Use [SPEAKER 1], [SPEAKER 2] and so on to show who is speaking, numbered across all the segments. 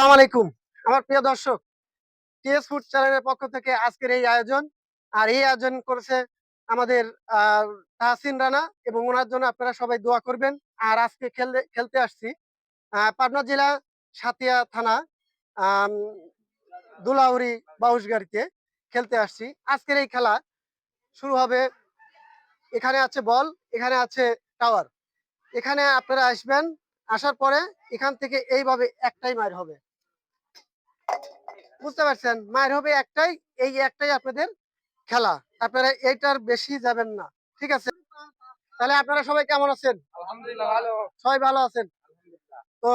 [SPEAKER 1] আসসালামু আলাইকুম। আমার প্রিয় দর্শক টিএস ফুড চ্যানেলের পক্ষ থেকে আজকের এই আয়োজন। আর এই আয়োজন করেছে আমাদের তাহসিন রানা এবং ওনার জন্য আপনারা সবাই দোয়া করবেন। আর আজকে খেলতে খেলতে আসছি পাবনা জেলা সাতিয়া থানা দুলাউরি বাউসগাড়িতে খেলতে আসছি। আজকের এই খেলা শুরু হবে, এখানে আছে বল, এখানে আছে টাওয়ার। এখানে আপনারা আসবেন, আসার পরে এখান থেকে এইভাবে একটাই মার হবে। বুঝতে পারছেন? মায়ের হবে একটাই এই একটাই আপনাদের খেলা। আপনারা এইটার বেশি যাবেন না ঠিক আছে? তাহলে আপনারা সবাই কেমন আছেন? সবাই ভালো আছেন? তো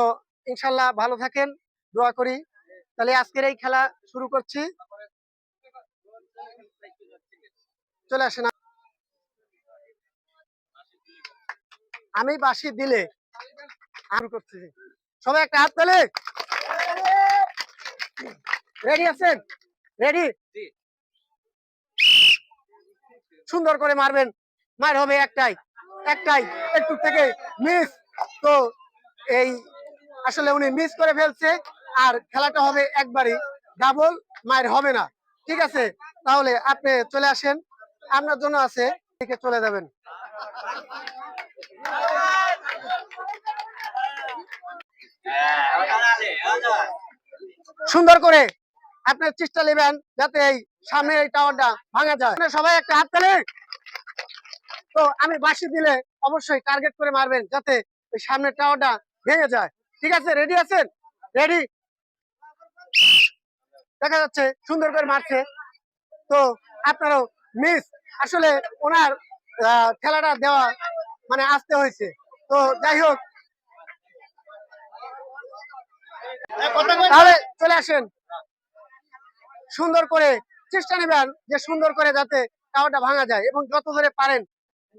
[SPEAKER 1] ইনশাল্লাহ ভালো থাকেন দোয়া করি। তাহলে আজকের এই খেলা শুরু করছি। চলে আসেন আমি বাসি দিলে শুরু করছি সবাই একটা হাত তালে। রেডি আছেন? রেডি সুন্দর করে মারবেন। মার হবে একটাই একটাই। একটু থেকে মিস তো এই আসলে উনি মিস করে ফেলছে। আর খেলাটা হবে একবারই ডাবল মায়ের হবে না। ঠিক আছে? তাহলে আপনি চলে আসেন। আপনার জন্য আছে থেকে চলে যাবেন। সুন্দর করে আপনার চেষ্টা নেবেন যাতে এই সামনের এই টাওয়ারটা ভাঙা যায়। সবাই একটা হাত তালে। তো আমি বাসি দিলে অবশ্যই টার্গেট করে মারবেন যাতে ওই সামনের টাওয়ারটা ভেঙে যায়। ঠিক আছে রেডি আছেন? রেডি দেখা যাচ্ছে সুন্দর করে মারছে। তো আপনারও মিস আসলে ওনার খেলাটা দেওয়া মানে আসতে হয়েছে। তো যাই হোক। তাহলে চলে আসেন। সুন্দর করে চেষ্টা নেবেন যে সুন্দর করে যাতে টাওয়ারটা ভাঙা যায় এবং যত ধরে পারেন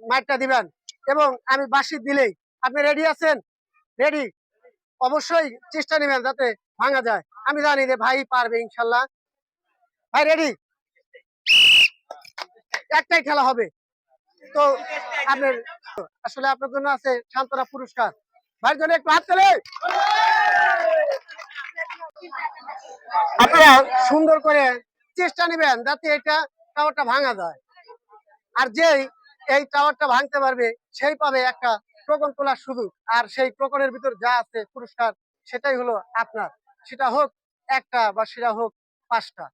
[SPEAKER 1] মাইকটা দিবেন। এবং আমি বাসি দিলেই। আপনি রেডি আছেন? রেডি অবশ্যই চেষ্টা নেবেন যাতে ভাঙা যায়। আমি জানি যে ভাই পারবে ইনশাল্লাহ। ভাই রেডি একটাই খেলা হবে। তো আপনার আসলে আপনার জন্য আছে সান্ত্বনা পুরস্কার। ভাইয়ের জন্য একটু হাত তোলে আপনারা সুন্দর করে চেষ্টা নেবেন যাতে এটা টাওয়ারটা ভাঙা যায়। আর যেই এই টাওয়ারটা ভাঙতে পারবে, সেই পাবে একটা টোকন তোলার সুযোগ। আর সেই টোকনের ভিতর যা আছে পুরস্কার, সেটাই হলো আপনার। সেটা হোক একটা বা সেটা হোক পাঁচটা।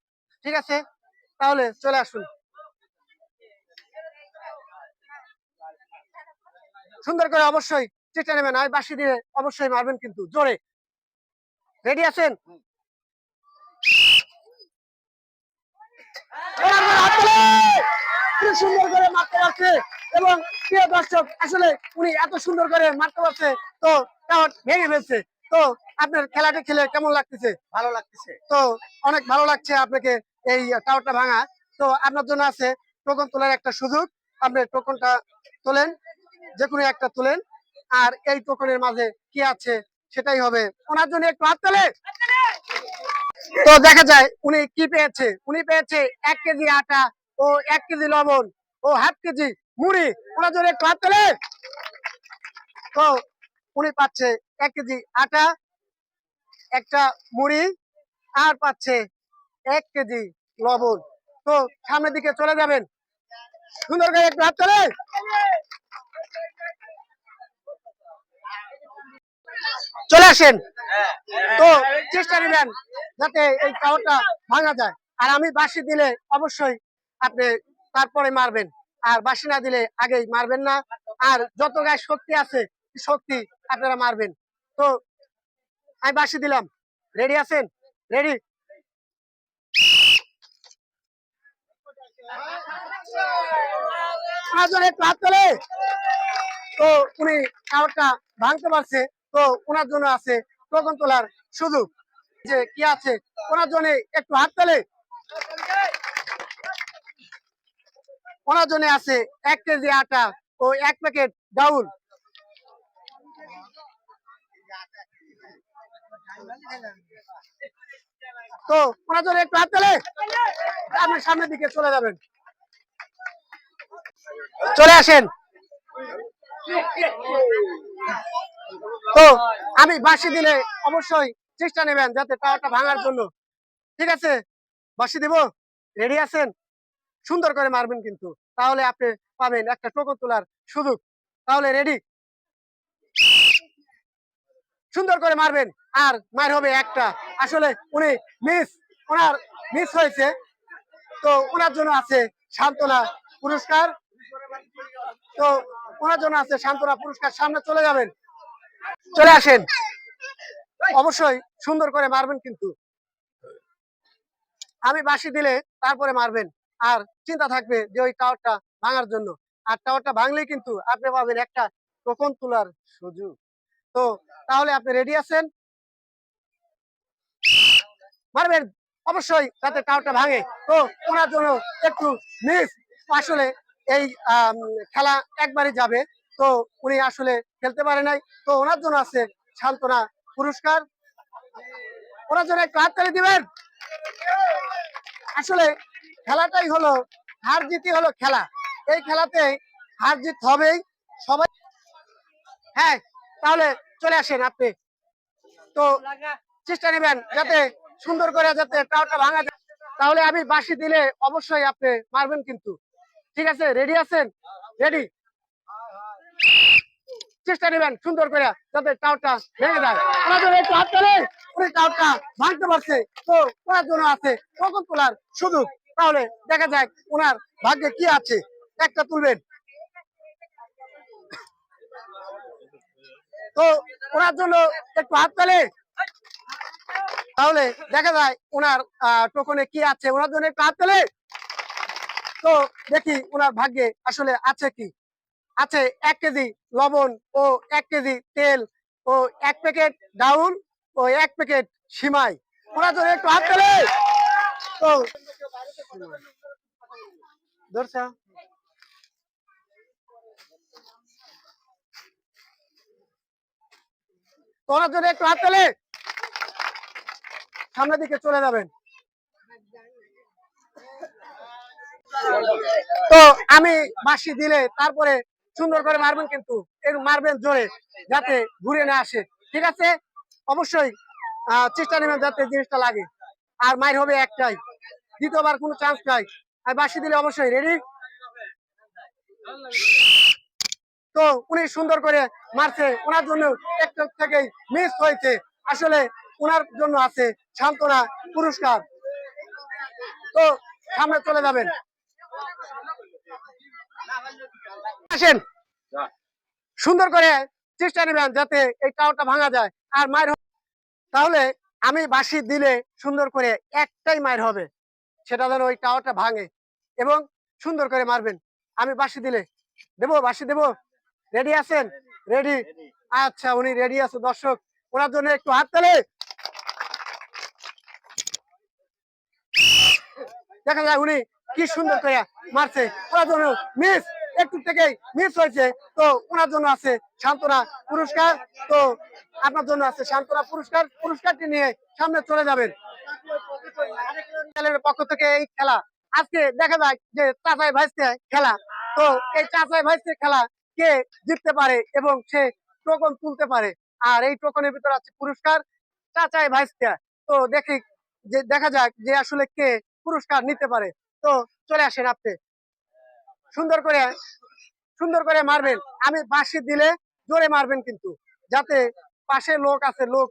[SPEAKER 1] ঠিক আছে? তাহলে চলে আসুন। সুন্দর করে অবশ্যই চেষ্টা নেবেন। আমি বাসি দিয়ে অবশ্যই মারবেন কিন্তু। জোরে। রেডি আছেন এবার আমার হাত তোলে! কি সুন্দর করে মারতে পারছে। এবং প্রিয় দর্শক আসলে উনি এত সুন্দর করে মারতে পারছে। তো ভেঙে ফেলছে। তো আপনার খেলাটা খেলে কেমন লাগতেছে? ভালো লাগতেছে। তো অনেক ভালো লাগছে আপনাকে এই টাওয়ারটা ভাঙা। তো আপনার জন্য আছে টোকন তোলার একটা সুযোগ। আপনি টোকনটা তোলেন যে কোনো একটা তোলেন। আর এই টোকনের মাঝে কি আছে সেটাই হবে। ওনার জন্য একটু হাত তোলে তো দেখা যায় উনি কি পেয়েছে? উনি পেয়েছে এক কেজি আটা ও এক কেজি লবণ ও হাফ কেজি মুড়ি। ওনার জন্য হাত তো উনি পাচ্ছে এক কেজি আটা, একটা মুড়ি আর পাচ্ছে এক কেজি লবণ। তো সামনের দিকে চলে যাবেন। সুন্দর করে একটু হাত তোলে। চলে আসেন। তো চেষ্টা নেবেন। যাতে এই টাওয়ারটা ভাঙা যায়। আর আমি বাসি দিলে অবশ্যই আপনি তারপরে মারবেন। আর বাসি না দিলে আগেই মারবেন না। আর যত গায়ে শক্তি আছে শক্তি আপনারা মারবেন। তো আমি বাসি দিলাম। রেডি আছেন? রেডি তো উনি টাওয়ারটা ভাঙতে পারছে। তো ওনার জন্য আছে টোকন তোলার সুযোগ। যে কি আছে? ওনার জন্য একটু হাত তোলে। ওনার জন্য আছে এক কেজি আটা ও এক প্যাকেট ডাউল। তো ওনার জন্য একটু হাত তোলে। আপনি সামনের দিকে চলে যাবেন। চলে আসেন। তো আমি বাসি দিলে অবশ্যই চেষ্টা নেবেন যাতে টাওয়ারটা ভাঙার জন্য। ঠিক আছে? বাসি দেব। রেডি আছেন? সুন্দর করে মারবেন কিন্তু। তাহলে আপনি পাবেন একটা টোকন তোলার সুযোগ। তাহলে রেডি সুন্দর করে মারবেন। আর মার হবে একটা। আসলে উনি মিস ওনার মিস হয়েছে। তো ওনার জন্য আছে সান্ত্বনা পুরস্কার। তো ওনার জন্য আছে সান্ত্বনা পুরস্কার। সামনে চলে যাবেন। চলে আসেন। অবশ্যই, সুন্দর করে মারবেন কিন্তু। আমি বাসি দিলে তারপরে মারবেন। আর চিন্তা থাকবে যে ওই টাওয়ারটা ভাঙার জন্য। আর টাওয়ারটা ভাঙলেই কিন্তু আপনি পাবেন একটা টোকন তোলার সুযোগ। তো তাহলে আপনি রেডি আছেন? মারবেন। অবশ্যই যাতে টাওয়ারটা ভাঙে। তো ওনার জন্য একটু মিস আসলে এই খেলা একবারই যাবে। তো উনি আসলে খেলতে পারে নাই। তো ওনার জন্য আছে সান্ত্বনা পুরস্কার। ওনার জন্য একটু হাততালি দিবেন। আসলে খেলাটাই হলো হার জিতই হলো খেলা। এই খেলাতে হার জিত হবেই। সবাই হ্যাঁ তাহলে চলে আসেন আপনি। তো চেষ্টা নেবেন যাতে সুন্দর করে যাতে টাওয়ারটা ভাঙা যায়। তাহলে আমি বাসি দিলে অবশ্যই আপনি মারবেন কিন্তু। ঠিক আছে, রেডি আছেন? রেডি? চেষ্টা নেবেন সুন্দর করে যাতে টাওয়ারটা ভেঙে যায়। একটু হাত তালে উনি টাওয়ারটা ভাঙতে পারছে। তো ওনার জন্য আছে কখন তোলার সুযোগ। তাহলে দেখা যাক ওনার ভাগ্যে কি আছে। একটা তুলবেন। তো ওনার জন্য একটু হাত তালে তাহলে দেখা যায় ওনার টোকনে কি আছে। ওনার জন্য একটু হাত তালে তো দেখি ওনার ভাগ্যে আসলে আছে কি। আছে এক কেজি লবণ ও এক কেজি তেল ও এক প্যাকেট ডাউন ও এক প্যাকেট সিমাই। ওনার জন্য একটু হাত তালে তো একটু হাত সামনের দিকে চলে যাবেন। তো আমি বাসি দিলে তারপরে সুন্দর করে মারবেন কিন্তু মারবেন জোরে যাতে ঘুরে না আসে। ঠিক আছে? অবশ্যই চেষ্টা নেবেন যাতে জিনিসটা লাগে। আর মাইর হবে একটাই, দ্বিতীয়বার কোনো চান্স নাই। আর বাসি দিলে অবশ্যই রেডি তো উনি সুন্দর করে মারছে, ওনার জন্য একটা থেকেই মিস হয়েছে। আসলে ওনার জন্য আছে সান্ত্বনা, পুরস্কার। তো সামনে চলে যাবেন। আসেন। সুন্দর করে চেষ্টা নেবেন যাতে এই টাওয়ারটা ভাঙা যায়। আর মায়ের তাহলে আমি বাঁশি দিলে সুন্দর করে একটাই মায়ের হবে। সেটা যেন ওই টাওয়ারটা ভাঙে এবং সুন্দর করে মারবেন। আমি বাঁশি দিলে। দেবো বাঁশি দেবো? রেডি আছেন? রেডি আচ্ছা উনি রেডি আছে। দর্শক ওনার জন্য একটু হাত তালে। দেখা যায় উনি কি সুন্দর করে মারছে। ওনার জন্য মিস একটু থেকেই মিস হয়েছে। তো ওনার জন্য আছে সান্ত্বনা পুরস্কার। তো আপনার জন্য আছে সান্ত্বনা পুরস্কার। পুরস্কারটি নিয়ে সামনে চলে যাবেন। পক্ষ থেকে এই খেলা। আজকে দেখা যায় যে চাচাই ভাইসতে খেলা। তো এই চাচাই ভাইসতে খেলা কে জিততে পারে এবং সে টোকন তুলতে পারে? আর এই টোকনের ভিতরে আছে পুরস্কার চাচাই ভাইসতে তো দেখি যে দেখা যাক যে আসলে কে পুরস্কার নিতে পারে। তো চলে আসেন আপনি। সুন্দর করে সুন্দর করে মারবেন। আমি বাঁশি দিলে জোরে মারবেন কিন্তু, যাতে পাশে লোক আছে, লোক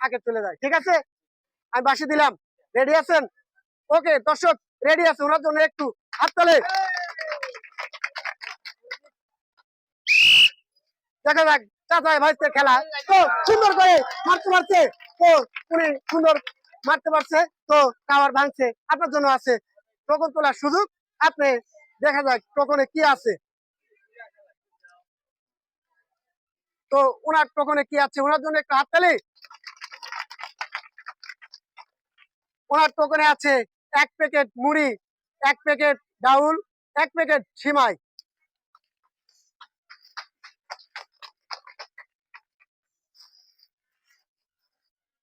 [SPEAKER 1] থাকে চলে যায়। ঠিক আছে? আমি বাঁশি দিলাম। রেডি আছেন? ওকে দর্শক রেডি আছে। ওনার জন্য একটু হাত তালে। দেখা যাক চাচাই ভাইসের খেলা। তো সুন্দর করে মারতে মারছে। তো উনি সুন্দর মারতে পারছে। তো টাওয়ার ভাঙছে। আপনার জন্য আছে টোকন তোলার সুযোগ। আপনি দেখা যাক টোকনে কি আছে। তো ওনার টোকনে কি আছে? ওনার জন্য একটু হাততালি। ওনার টোকনে আছে এক প্যাকেট মুড়ি, এক প্যাকেট ডাউল, এক প্যাকেট সিমাই।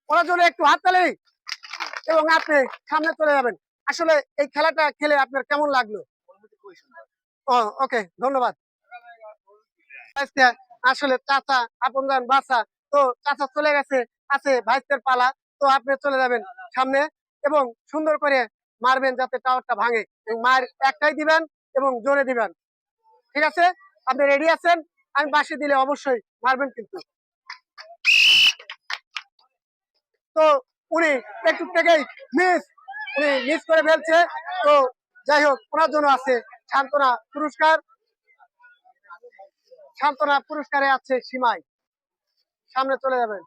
[SPEAKER 1] ওনার জন্য একটু হাততালি এবং আপনি সামনে চলে যাবেন। আসলে এই খেলাটা খেলে আপনার কেমন লাগল? ওকে, ধন্যবাদ। আসলে চাচা আপনজান বাসা তো চাচা চলে গেছে, আছে ভাইসের পালা, তো আপনি চলে যাবেন সামনে এবং সুন্দর করে মারবেন যাতে টাওয়ারটা ভাঙে মার একটাই দিবেন এবং জোরে দিবেন। ঠিক আছে? আপনি রেডি আছেন? আমি বাসি দিলে অবশ্যই মারবেন কিন্তু। তো উনি একটু থেকেই মিস উনি মিস করে ফেলছে, তো যাই হোক, ওনার জন্য আছে সান্ত্বনা পুরস্কার। সান্ত্বনা পুরস্কারে আছে সীমায়। সামনে চলে যাবেন।